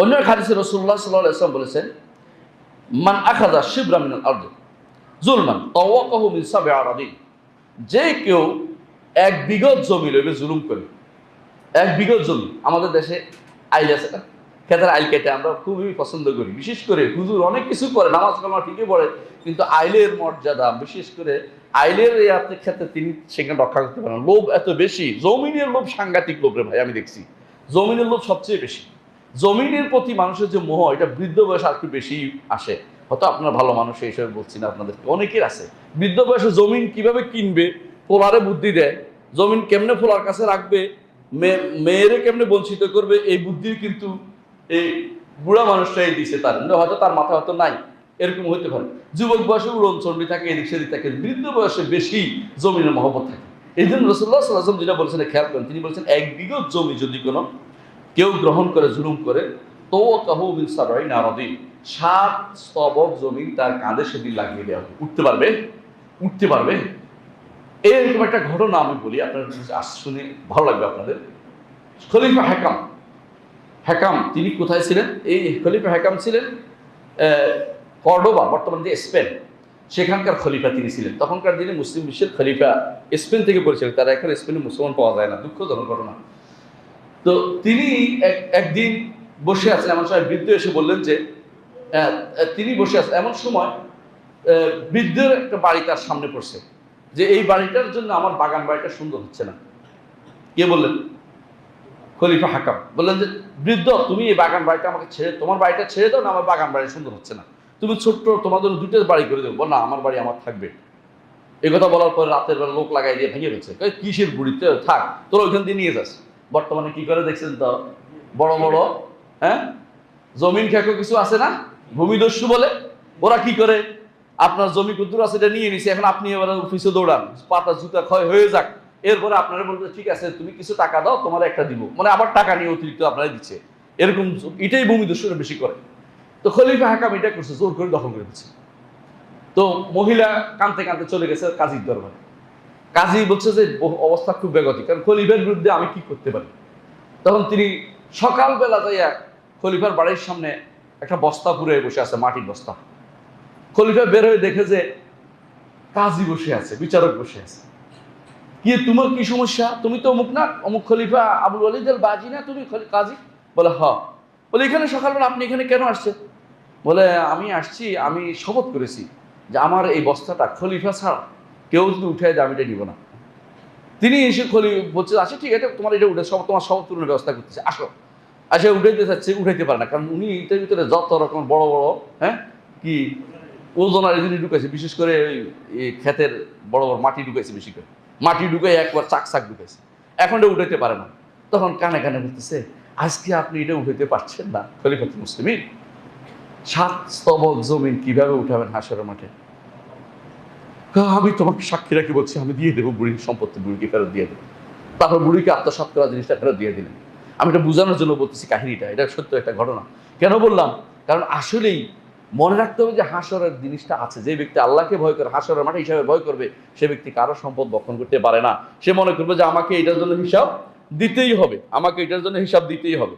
অন্য এক হাদিসে রসুল্লাহ সাল্লাহ ইসলাম বলেছেন, মান আখাদা শিবরা মিনাল আর্দ জুলমান, তাওয়াকাহু মিন সাবে আরাদিন। যে কেউ এক বিগত জমি লইবে জুলুম করে, এক বিগত জমি, আমাদের দেশে আইল আছে না? খেতের আইল কেটে আমরা খুবই পছন্দ করি, বিশেষ করে হুজুর অনেক কিছু করে, নামাজ কালামা ঠিকই পড়ে, কিন্তু আইলের মর্যাদা, বিশেষ করে আইলের এই আপনি ক্ষেত্রে তিনি সেখানে রক্ষা করতে পারেন লোভ এত বেশি, জমিনের লোভ সাংঘাতিক লোভ রে ভাই, আমি দেখছি। জমিনের লোভ সবচেয়ে বেশি। জমিনের প্রতি মানুষের যে মোহ, এটা বৃদ্ধ বয়সে আর একটু বেশি আসে। হয়তো আপনার ভালো মানুষ, এই হিসেবে বলছি না আপনাদেরকে, অনেকের আছে। বৃদ্ধ বয়সে জমিন কীভাবে কিনবে, পোলারে বুদ্ধি দেয়। জমিন কেমনে পোলার কাছে রাখবে মেয়েরে কেমনে বঞ্চিত করবে, এই বুদ্ধির কিন্তু এই বুড়া মানুষটাই দিছে তার। হয়তো তার মাথা হয়তো নাই, এরকম হইতে পারে। যুবক বয়সে উড়ন চণ্ডী থাকে, এদিক সেদিক থাকে, বৃদ্ধ বয়সে বেশি জমিনের মহব্বত থাকে। এই জন্য রসুল্লাহ সাল্লাম যেটা বলছেন, খেয়াল করেন, তিনি বলছেন, এক বিগত জমি যদি কোনো কেউ গ্রহণ করে, জুলুম করে তো কাহু মিন সাবাই নারদিন। সাত স্তবক জমিন তার কাঁধে সেদিন লাগিয়ে দেওয়া হবে। উঠতে পারবে? উঠতে পারবে? এরকম একটা ঘটনা আমি বলি, আপনার শুনে ভালো লাগবে আপনাদের। খলিফা হ্যাকাম হ্যাকাম তিনি কোথায় ছিলেন? এই খলিফা হ্যাকাম ছিলেন কর্ডোবা, বর্তমান যে স্পেন, সেখানকার খলিফা তিনি ছিলেন। তখনকার দিনে মুসলিম বিশ্বের খলিফা স্পেন থেকে পরিচালিত। তারা এখন স্পেনে মুসলমান পাওয়া যায় না। দুঃখজনক ঘটনা। তো তিনি এক একদিন বসে আছেন এমন সময় বৃদ্ধ এসে বললেন যে তিনি বসে আছেন এমন সময় বৃদ্ধের একটা বাড়ি তার সামনে পড়ছে যে এই বাড়িটার জন্য আমার বাগান বাড়িটা সুন্দর হচ্ছে না। কে বললেন? খলিফা হাকাম। বললেন যে বৃদ্ধ তুমি এই বাগান বাড়িটা আমাকে ছেড়ে তোমার বাড়িটা ছেড়ে দাও না আমার বাগান বাড়ি সুন্দর হচ্ছে না। তুমি ছোট্ট তোমাদের দুটো বাড়ি করে দেবো। না আমার বাড়ি আমার থাকবে। এই কথা বলার পরে রাতের বেলা লোক লাগাই দিয়ে ভেঙে কই, কিসের বুড়িতে? থাক তোর ওইখান দিয়ে নিয়ে যাস। বর্তমানে কি করে দেখছেন তো? বড় বড় হ্যাঁ? জমিন খেকো কিছু আছে না? ভূমিদস্যু বলে? ওরা কি করে? আপনার জমি কুদ্দুর আছে, এটা নিয়ে নিছে, এখন আপনি এবার অফিসে দৌড়ান, পাতা জুতা ক্ষয় হয়ে যাক। এরপরে আপনারা বলবে, ঠিক আছে, তুমি কিছু টাকা দাও, তোমার একটা দিব। মানে আবার টাকা নিয়ে অতিরিক্ত আপনারা দিচ্ছে। এরকম এটাই ভূমিদস্যুরা বেশি করে। তো খলিফা হাকাম এটা করছে, জোর করে দখল করে দিচ্ছে। তো মহিলা কানতে কানতে চলে গেছে কাজীর দরবারে। কাজী বলছে যে অবস্থা খুব বেগতি কারণ খলিফার বিরুদ্ধে আমি কি করতে পারি? তখন তিনি সকালবেলা যাইয়া খলিফার বাড়ির সামনে একটা বস্তা পুরে বসে আছে, মাটির বস্তা। খলিফা বের হয়ে দেখে যে কাজী বসে আছে, বিচারক বসে আছে। কি, তোমার কি সমস্যা? তুমি তো অমুক না? অমুক খলিফা আবুল ওয়ালিদ বাজি না তুমি কাজী? বলে, হ। বলে, এখানে সকালবেলা আপনি এখানে কেন আসছেন? বলে, আমি আসছি, আমি শপথ করেছি যে আমার এই বস্তাটা খলিফা ছাড়া কেউ যদি উঠে যায়, আমি এটা নিব না। তিনি এসে খলি বলছে আচ্ছা ঠিক আছে, তোমার এটা উঠে, সব তোমার শপথ পূরণের ব্যবস্থা করতেছে, আসো। আসে উঠাইতে চাচ্ছে, উঠাইতে পারে না, কারণ উনি এটার ভিতরে যত রকম বড় বড় হ্যাঁ কি ওজনার জিনিস ঢুকাইছে, বিশেষ করে ওই ক্ষেতের বড় বড় মাটি ঢুকাইছে বেশি করে। মাটি ঢুকাই একবার চাক চাক ঢুকাইছে। এখন এটা উঠাইতে পারে না। তখন কানে কানে বলতেছে, আজকে আপনি এটা উঠাইতে পারছেন না খলিফাত মুসলিমিন। সাত স্তবক জমিন কীভাবে উঠাবেন হাসরের মাঠে? আমি তোমাকে সাক্ষী রাখি বলছি, আমি দিয়ে দেবো বুড়ির সম্পত্তি, বুড়িকে ফেরত দিয়ে দেবো। তারপর বুড়িকে আত্মসাৎ করা জিনিসটা ফেরত দিয়ে দিলেন আমি এটা বোঝানোর জন্য বলতেছি কাহিনীটা, এটা সত্য একটা ঘটনা। কেন বললাম? কারণ আসলেই মনে রাখতে হবে যে হাসরের জিনিসটা আছে। যে ব্যক্তি আল্লাহকে ভয় করে, হাসরের মাঠে হিসাবে ভয় করবে, সে ব্যক্তি কারও সম্পদ বক্ষণ করতে পারে না। সে মনে করবে যে আমাকে এটার জন্য হিসাব দিতেই হবে, আমাকে এটার জন্য হিসাব দিতেই হবে।